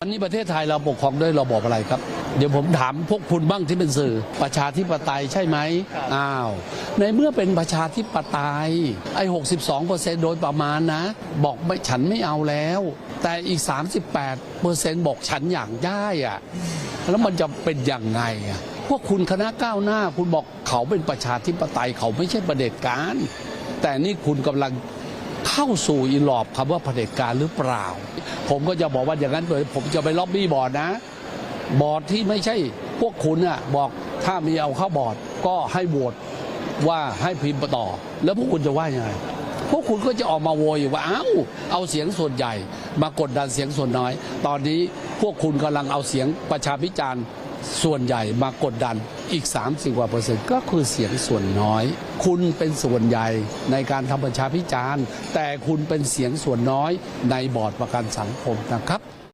วันนี้ประเทศไทยเราปกครองด้วยระบอบอะไรครับ เดี๋ยวผมถามพวกคุณบ้างที่เป็นสื่อ ประชาธิปไตยใช่ไหมอ้าว ในเมื่อเป็นประชาธิปไตยไอ้62เปอร์เซ็นต์โดยประมาณนะ บอกไม่ฉันไม่เอาแล้ว แต่อีก 38เปอร์เซ็นต์บอกฉันอยากได้อะแล้วมันจะเป็นยังไงอะพวกคุณคณะก้าวหน้า คุณบอกเขาเป็นประชาธิปไตยเขาไม่ใช่ประเผด็จการ แต่นี่คุณกำลัง เข้าสู่อีหลอบคำว่าเผด็จการหรือเปล่า ผมก็จะบอกว่าอย่างนั้นเลยผมจะไปล็อบบี้บอร์ดนะ บอร์ดที่ไม่ใช่พวกคุณน่ะบอกถ้ามีเอาเข้าบอร์ดก็ให้โหวตว่าให้พิมพ์ต่อ แล้วพวกคุณจะว่ายังไงพวกคุณก็จะออกมาโวยว่าเอ้าเอาเสียงส่วนใหญ่ มากดดันเสียงส่วนน้อย ตอนนี้พวกคุณกำลังเอาเสียงประชาพิจารณ์ ส่วนใหญ่มากดดันอีก 30กว่าเปอร์เซ็นต์ก็คือเสียงส่วนน้อย คุณเป็นส่วนใหญ่ในการทำประชาพิจารณ์ แต่คุณเป็นเสียงส่วนน้อยในบอร์ดประกันสังคมนะครับ